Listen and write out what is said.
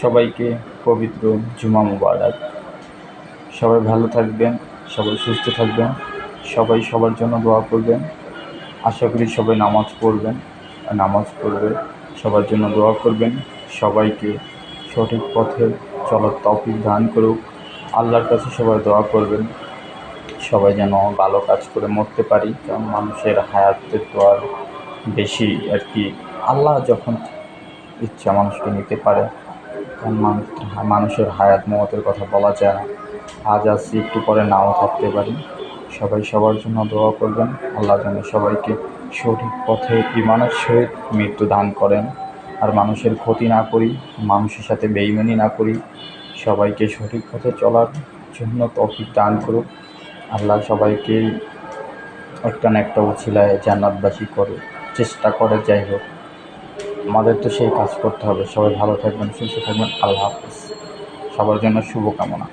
সবাইকে পবিত্র জুমা মুবারক। সবাই ভালো থাকবেন, সবাই সুস্থ থাকবেন, সবাই সবার জন্য দোয়া করবেন। আশা করি সবাই নামাজ পড়বেন নামাজ পড়বে, সবার জন্য দোয়া করবেন। সবাইকে সঠিক পথে চলার তৌফিক দান করুক। আল্লাহর কাছে সবাই দোয়া করবেন। সবাই যেন ভালো কাজ করে মরতে পারি, কারণ মানুষের হায়াতের তো আর বেশি আর কি। আল্লাহ যখন ইচ্ছা মানুষকে নিতে পারে মানুষের হায়াত মমতের কথা বলা যায়। না আজ আসছি, একটু পরে নাও থাকতে পারি। সবাই সবার জন্য দোয়া করবেন। আল্লাহ যেন সবাইকে সঠিক পথে ইমানের সহিত মৃত্যু দান করেন। আর মানুষের ক্ষতি না করি, মানুষের সাথে বেইমানি না করি, সবাইকে সঠিক পথে চলার জন্য তৌফিক দান করুক। আল্লাহ সবাইকে একটা না একটা উছিলায় জান্নাতবাসী করে, চেষ্টা করে, যাই হোক। আমাদের তো সেই কাজ করতে হবে। সবাই ভালো থাকবেন, সুস্থ থাকবেন। আল্লাহ হাফিজ। সবার জন্য শুভকামনা।